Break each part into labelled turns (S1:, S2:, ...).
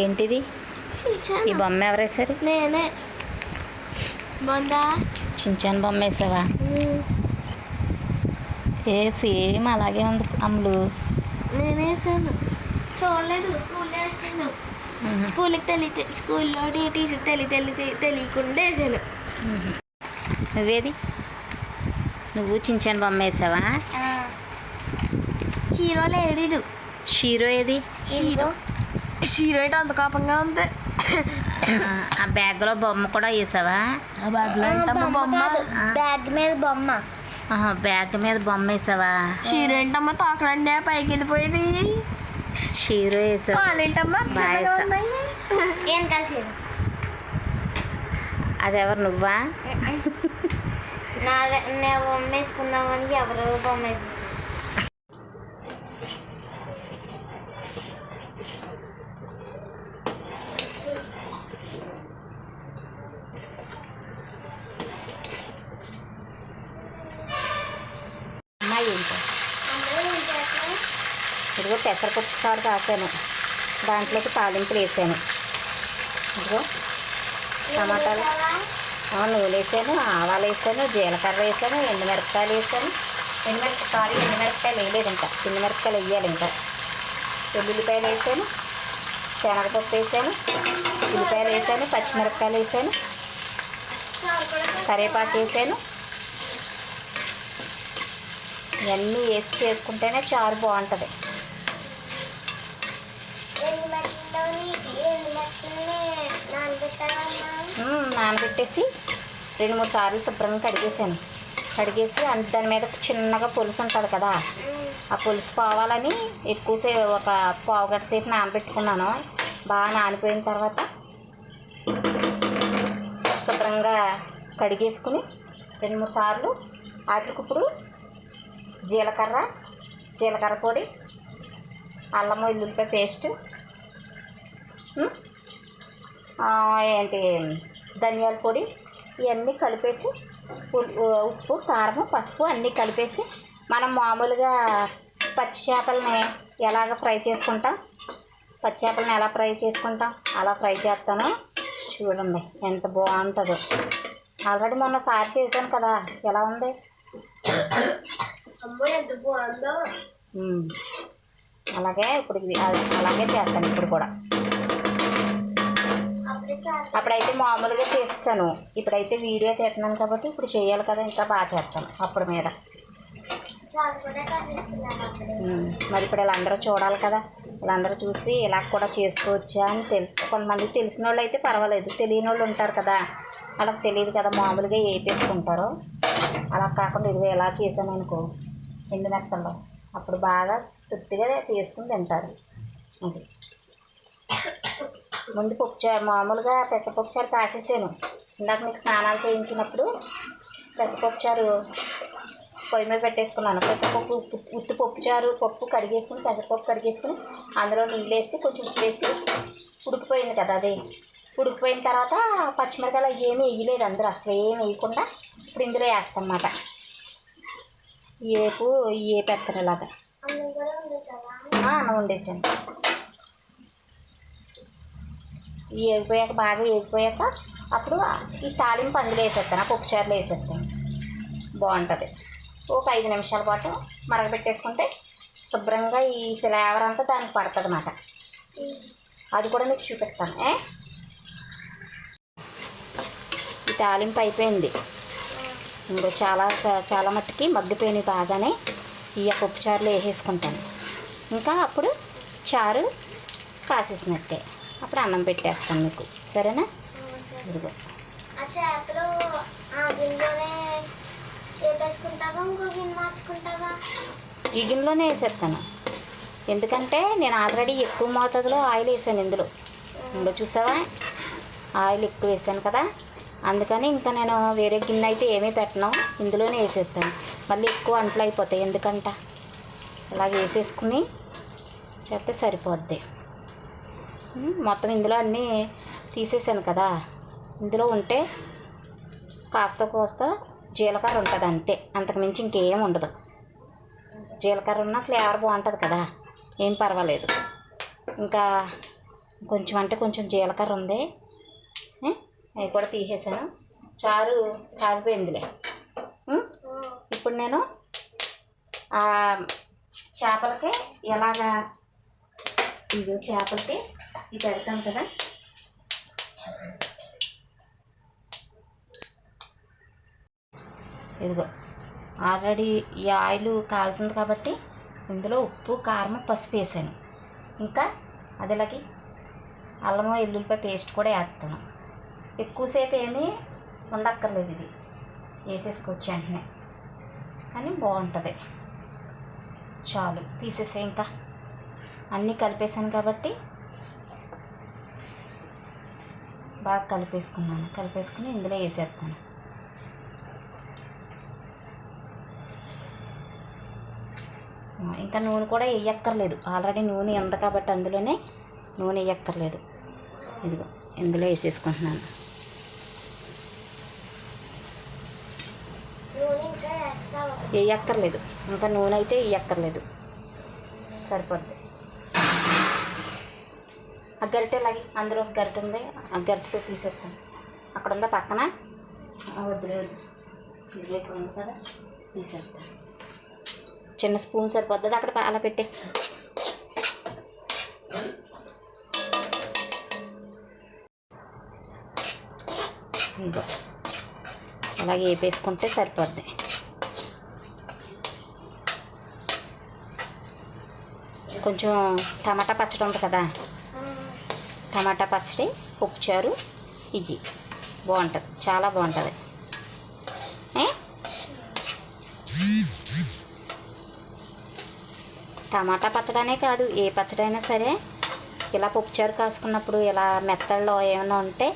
S1: ఏంటిది? ఈ బొమ్మ ఎవరు వేశారు?
S2: నేనే. బాగుందా
S1: చించాన్ బొమ్మ వేసావా? ఏ సేమ్ అలాగే ఉంది అమ్ములు.
S2: నేనే వేసాను. చూడలేదు స్కూల్లో వేసాను. స్కూల్కి తెలి స్కూల్లో టీచర్ తెలి తెలి తెలియకుండా వేసాను.
S1: నువ్వేది? నువ్వు చించాన్ బొమ్మ వేసావా?
S2: చీరో లేడీడు.
S1: షీరో ఏది?
S2: షీరో. షీరో ఏంటి అంత కోపంగా ఉంది.
S1: ఆ, ఆ బ్యాగ్లో బొమ్మ కూడా వేసావా
S3: బ్యాగ్ మీద బొమ్మ.
S1: ఆహా, బ్యాగ్ మీద బొమ్మ వేసావా?
S2: షీరో ఏంటమ్మా తోకలండి పైకి వెళ్ళిపోయింది
S1: షీరో వేసావు?
S2: కాలేంటమ్మా?
S1: బాగా
S2: చిన్నగా
S1: వేసా.
S2: ఉన్నాయి.
S3: ఏం కలిసి
S1: అది ఎవరు నువ్వా?
S3: నా బొమ్మ వేసుకుందామని ఎవరు బొమ్మ వేసేసారు
S1: అమ్మాయి ఏంటో ఇదిగో పెసరపప్పు చారు కాసాను దాంట్లోకి తాలింపులు వేసాను. ఇదిగో టమాటాలు. నూనె వేసాను ఆవాలు వేసాను జీలకర్ర వేసాను ఎండుమిరపకాయలు వేసాను. ఎండుమిరపకాయలు ఎండుమిరపకాయలు వేయలేదు ఇంకా. ఎండుమిరపకాయలు వేయాలి ఇంకా. వెల్లుల్లిపాయలు వేసాను శనగపప్పు వేసాను ఉల్లిపాయలు వేసాను పచ్చిమిరపకాయలు వేసాను. కరివేపాకు వేసాను. ఇవన్నీ వేసి చేసుకుంటేనే చారు బాగుంటుంది. నానబెట్టేసి రెండు మూడు సార్లు శుభ్రంగా కడిగేసాను. కడిగేసి అంత దాని మీద చిన్నగా పులుసు ఉంటుంది కదా ఆ పులుసు పోవాలని ఎక్కువసేపు ఒక పావు గంట సేపు నానబెట్టుకున్నాను. బాగా నానిపోయిన తర్వాత శుభ్రంగా కడిగేసుకుని రెండు మూడు సార్లు వాటికి ఇప్పుడు జీలకర్ర జీలకర్ర పొడి అల్లం వెల్లుల్లిపాయ పేస్ట్ ఏంటి ధనియాల పొడి ఇవన్నీ కలిపేసి ఉప్పు కారం పసుపు అన్నీ కలిపేసి మనం మామూలుగా పచ్చి చేపలని ఎలాగ ఫ్రై చేసుకుంటాం? పచ్చి చేపలను ఎలా ఫ్రై చేసుకుంటాం? అలా ఫ్రై చేస్తాను. చూడండి ఎంత బాగుంటుందో. ఆల్రెడీ మొన్న సారి చేశాను కదా ఎలా ఉంది. అలాగే ఇప్పుడు అలాగే చేస్తాను ఇప్పుడు కూడా. అప్పుడైతే మామూలుగా చేస్తాను. ఇప్పుడైతే వీడియో తీస్తున్నాను కాబట్టి ఇప్పుడు చేయాలి కదా ఇంకా బాగా చేస్తాను అప్పుడు మీద. మరి ఇప్పుడు వీళ్ళందరూ చూడాలి కదా వీళ్ళందరూ చూసి ఇలా కూడా చేసుకోవచ్చా అని తెలుసు కొంతమంది తెలిసిన వాళ్ళు అయితే పర్వాలేదు తెలియని వాళ్ళు ఉంటారు కదా. వాళ్ళకి తెలియదు కదా మామూలుగా వేపేసుకుంటారు అలా కాకుండా ఇది ఎలా చేశాను అనుకో ఎండు మెత్తల్లో. అప్పుడు బాగా తృప్తిగా చేసుకుని తింటారు. అది. ముందు పప్పుచారు మామూలుగా పెసరపప్పుచారు కాసేసాను. ఇందాక మీకు స్నానాలు చేయించినప్పుడు పెసరపప్పుచారు పొయ్యి మీద పెట్టేసుకున్నాను. పెసరపప్పు ఉప్పు ఉత్తి పప్పుచారు పప్పు కడిగేసుకుని పెసరపప్పు కడిగేసుకుని అందులో నీళ్ళు వేసి కొంచెం ఉప్పు వేసి ఉడికిపోయింది కదా అది. ఉడికిపోయిన తర్వాత పచ్చిమిరకాయలు ఏమీ వేయలేదు అందరూ అసలు ఏమి వేయకుండా ఇప్పుడు ఇందులో వేస్తాను అన్నమాట ఏపు ఏ పెత్తను ఇలాగా ఆ, ఈ బాగా వేగిపోయాక అప్పుడు ఈ తాలింపు అందులో వేసేస్తాను. ఆ పప్పుచారులో వేసేస్తాను. బాగుంటుంది. ఒక ఐదు నిమిషాల పాటు మరగబెట్టేసుకుంటే శుభ్రంగా ఈ ఫ్లేవర్ అంతా దానికి పడుతుంది అన్నమాట. అది కూడా మీకు చూపిస్తాను ఏ? ఈ తాలింపు అయిపోయింది. ఇంకో చాలా చాలా మట్టుకి మగ్గిపోయినాయి బాగానే. ఈ పప్పు చారులో వేసేసుకుంటాను. ఇంకా అప్పుడు చారు కాసేసినట్టే. అప్పుడు అన్నం పెట్టేస్తాను మీకు. సరేనా? ఇదిగో. ఈ గిన్నెలోనే వేసేస్తాను. ఎందుకంటే నేను ఆల్రెడీ ఎక్కువ మోతాదులో ఆయిల్ వేసాను ఇందులో. ఇందులో చూసావా? ఆయిల్ ఎక్కువ వేసాను కదా. అందుకని ఇంకా నేను వేరే గిన్నె అయితే ఏమీ పెట్టను. ఇందులోనే వేసేస్తాను. మళ్ళీ ఎక్కువ అంట్లు అయిపోతాయి ఎందుకంట? ఇలాగ వేసేసుకుని చేస్తే సరిపోద్ది. మొత్తం ఇందులో అన్నీ తీసేసాను కదా. ఇందులో ఉంటే కాస్త కోస్త జీలకర్ర ఉంటుంది అంతే. అంతకుమించి ఇంకేం ఉండదు. జీలకర్ర ఉన్న ఫ్లేవర్ బాగుంటుంది కదా. ఏం పర్వాలేదు. ఇంకా కొంచెం అంటే కొంచెం జీలకర్ర ఉంది. అవి కూడా తీసేసాను. చారు కాగిపోయిందిలే. ఇప్పుడు నేను చేపలకి ఎలాగా? ఇది చేపలకి ఇది పెడతాం కదా. ఇదిగో ఆల్రెడీ ఈ ఆయిల్ కాలుతుంది కాబట్టి ఇందులో ఉప్పు కారం పసుపు వేసాను. ఇంకా అదిలాగి అల్లం ఎల్లుల్లిపాయ పేస్ట్ కూడా వేస్తాను. ఎక్కువసేపు ఏమీ ఉండక్కర్లేదు ఇది. వేసేసుకోవచ్చు వెంటనే. కానీ బాగుంటుంది. చాలు తీసేసే ఇంకా. అన్నీ కలిపేసాను కాబట్టి బాగా కలిపేసుకున్నాను. కలిపేసుకుని ఇందులో వేసేస్తాను. ఇంకా నూనె కూడా వేయక్కర్లేదు. ఆల్రెడీ నూనె ఉంది కాబట్టి అందులోనే నూనె వేయక్కర్లేదు. ఇదిగో ఇందులో వేసేసుకుంటున్నాను. వేయక్కర్లేదు. ఇంకా నూనె అయితే వేయక్కర్లేదు. సరిపోద్ది. ఆ గరిటె లాగి అందులో ఒక గరిటె ఉంది. ఆ గరిటెతో తీసేస్తాను. అక్కడ ఉందా పక్కన ఉంది కదా తీసేస్తాను చిన్న స్పూన్ సరిపోద్ది అక్కడ అలా పెట్టి. అలాగే వేపేసుకుంటే సరిపోద్ది. కొంచెం టమాటా పచ్చడి ఉంది కదా టమాటా పచ్చడి ఉప్పుచారు ఇది బాగుంటుంది చాలా బాగుంటుంది. టమాటా పచ్చడనే కాదు ఏ పచ్చడైనా సరే. ఇలా పప్పుచారు కాసుకున్నప్పుడు ఇలా మెత్తల్లో ఏమైనా ఉంటే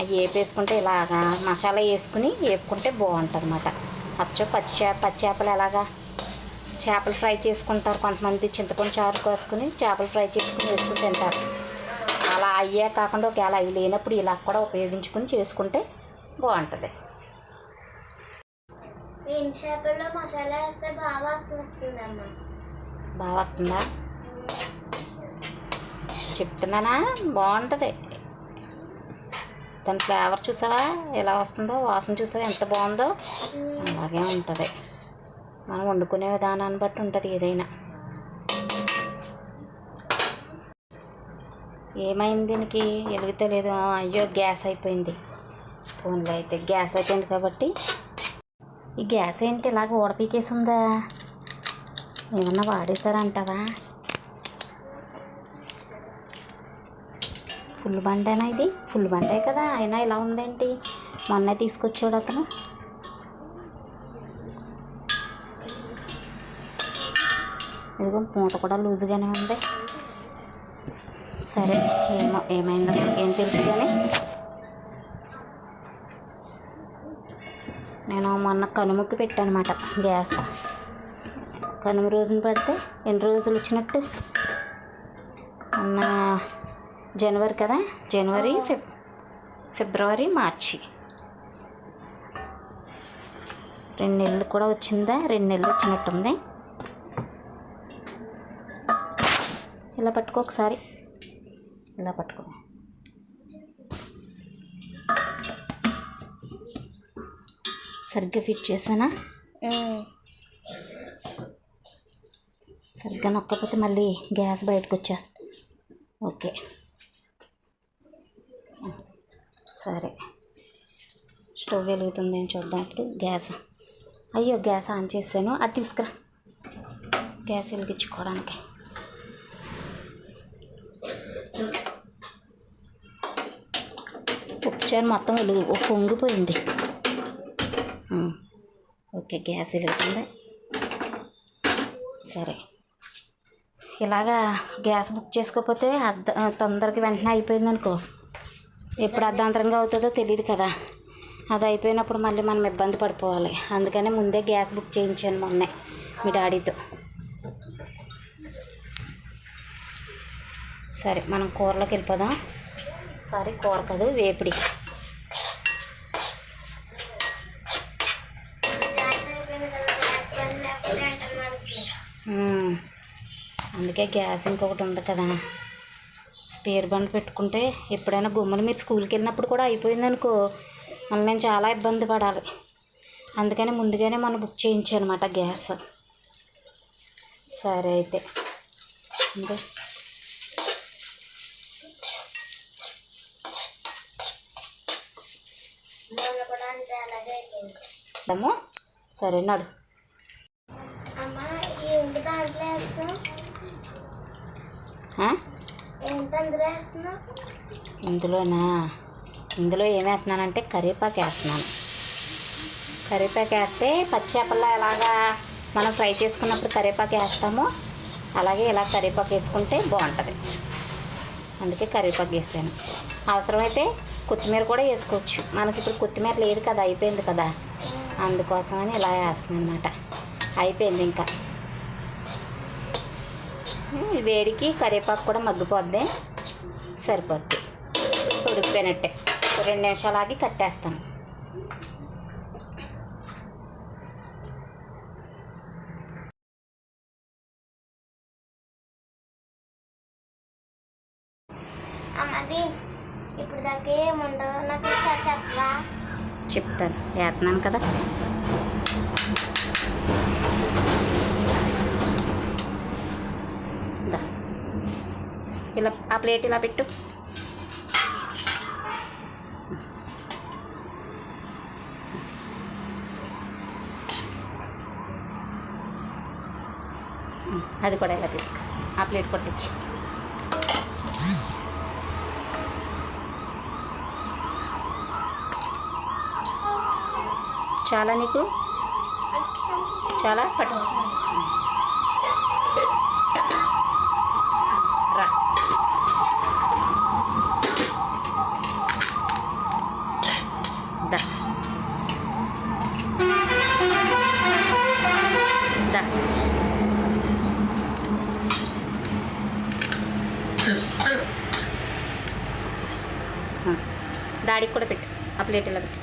S1: అవి వేపేసుకుంటే ఇలాగా మసాలా వేసుకుని వేపుకుంటే బాగుంటుంది అన్నమాట అచ్చో పచ్చి చేప పచ్చి చేపలు ఎలాగా? చేపలు ఫ్రై చేసుకుంటారు కొంతమంది. చింతపండు చారు కోసుకుని చేపలు ఫ్రై చేసుకుని వేసుకుని తింటారు. అలా అయ్యే కాకుండా ఒకవేళ అవి లేనప్పుడు ఇలా కూడా ఉపయోగించుకుని చేసుకుంటే బాగుంటుంది.
S3: నేను చేపల్లో మసాలా వేస్తే బాగా వస్తుందమ్మా.
S1: బాగా వస్తుందా? చెప్తున్నానా? బాగుంటుంది. దాని ఫ్లేవర్ చూసావా? ఎలా వస్తుందో వాసన చూసావా? ఎంత బాగుందో? అలాగే ఉంటుంది. మనం వండుకునే విధానాన్ని బట్టి ఉంటుంది ఏదైనా. ఏమైంది దీనికి? వెలుగుతలేదు అయ్యో గ్యాస్ అయిపోయింది. ఫోన్లో అయితే గ్యాస్ అయిపోయింది కాబట్టి. ఈ గ్యాస్ ఏంటి? ఇలాగ ఓడపీకేసి ఉందా ఏమన్నా వాడేశారంటావా? ఫుల్ బండేనా ఇది? ఫుల్ బండే కదా. అయినా ఇలా ఉందేంటి? మొన్న తీసుకొచ్చాడు అతను. ఇదిగో మూత కూడా లూజ్గానే ఉంది. సరే ఏమో ఏమైందో ఏం తెలుసు కానీ నేను మొన్న కనుముక్కి పెట్టానమాట గ్యాస్. కనుమ రోజున పెడితే ఎన్ని రోజులు వచ్చినట్టు? మొన్న జనవరి కదా? జనవరి ఫిబ్ ఫిబ్రవరి మార్చి. రెండు నెలలు కూడా వచ్చిందా? రెండు నెలలు వచ్చినట్టుంది. ఇలా పట్టుకో ఒకసారి. ఇలా పట్టుకో. సరిగ్గా ఫిట్ చేసానా? సరిగ్గా నొక్కపోతే మళ్ళీ గ్యాస్ బయటకు వచ్చేస్తుంది ఓకే. సరే. స్టవ్ వెలుగుతుంది అని చూద్దాం ఇప్పుడు గ్యాస్. అయ్యో గ్యాస్ ఆన్ చేసాను అది తీసుకురా. గ్యాస్ వెలిగించుకోవడానికి. ఉప్పుచారు మొత్తం వెలుగు పొంగిపోయింది. ఓకే గ్యాస్ వెలుగుతుంది సరే. ఇలాగా గ్యాస్ బుక్ చేసుకోకపోతే అర్ధ తొందరగా వెంటనే అయిపోయింది అనుకో ఎప్పుడు అర్ధాంతరంగా అవుతుందో తెలియదు కదా. అది అయిపోయినప్పుడు మళ్ళీ మనం ఇబ్బంది పడిపోవాలి. అందుకనే ముందే గ్యాస్ బుక్ చేయించాను మొన్నే మీ డాడీతో. సరే మనం కూరలోకి వెళ్ళిపోదాం. సారీ కూర కాదు వేపిడి అందుకే గ్యాస్ ఇంకొకటి ఉంది కదా. స్పేర్ బండ్ పెట్టుకుంటే ఎప్పుడైనా గుమ్మలు మీరు స్కూల్కి వెళ్ళినప్పుడు కూడా అయిపోయిందనుకో మళ్ళీ నేను చాలా ఇబ్బంది పడాలి. అందుకని ముందుగానే మనం బుక్ చేయించానమాట అనమాట గ్యాస్. సరే అయితే. ఇంకా
S3: మొన్న కూడా అంతే అలాగే అయిపోయింది
S1: అమ్మో సరే నడు
S3: అమ్మ ఈ ఇంటి దాంట్లో వేస్తున్నావు
S1: ఆ?
S3: ఏంటి అందులో వేస్తున్నావు?
S1: ఇందులోనా? ఇందులో ఏం వేస్తున్నానంటే కరివేపాకు వేస్తున్నాను. కరివేపాకు వేస్తే పచ్చి చేపల్లో ఎలాగా మనం ఫ్రై చేసుకున్నప్పుడు కరివేపాకు వేస్తామో అలాగే ఇలా కరివేపాకు వేసుకుంటే బాగుంటుంది. అందుకే కరివేపాకు వేస్తాను. అవసరమైతే కొత్తిమీర కూడా వేసుకోవచ్చు. మనకి ఇప్పుడు కొత్తిమీర లేదు కదా అయిపోయింది కదా. అందుకోసమని ఇలా వేస్తున్నాను అనమాట అయిపోయింది ఇంకా. వేడికి కరివేపాకు కూడా మగ్గిపోద్ది. సరిపోద్ది. ఉడికిపోయినట్టే. రెండు నిమిషాలు ఆగి కట్టేస్తాను
S3: అమ్మది ఇప్పుడు దాకా ఏముండవు నాకు ఒకసారి చెప్పవా
S1: చెప్తాను. వేస్తున్నాను కదా. ఇలా ఆ ప్లేట్ ఇలా పెట్టు. అది కూడా ఇలా తీసుకో. ఆ ప్లేట్ కొట్టించి. చాలా నీకు? చాలా? పట్టు రా. దా. దా. దాడికి కూడా పెట్టు. ఆ ప్లేట్ ఇలా పెట్టు.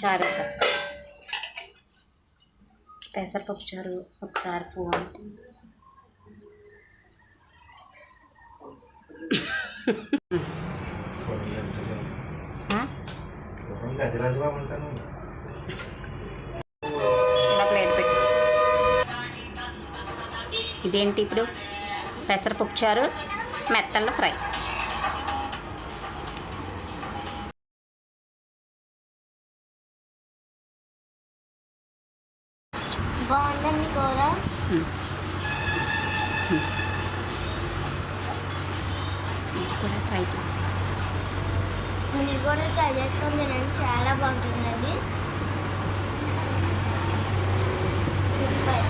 S1: చారు సార్. పెసరపప్పు చారు ఒకసారి ఫోన్. ప్లేట్ పెట్టు. ఇదేంటి ఇప్పుడు? పెసరపప్పు చారు మెత్తల్లో ఫ్రై.
S3: బాగుందండి కూర
S1: కూడా ట్రై చేసుకోండి
S3: మీరు కూడా ట్రై చేసుకొని తినండి చాలా బాగుంటుందండి సూపర్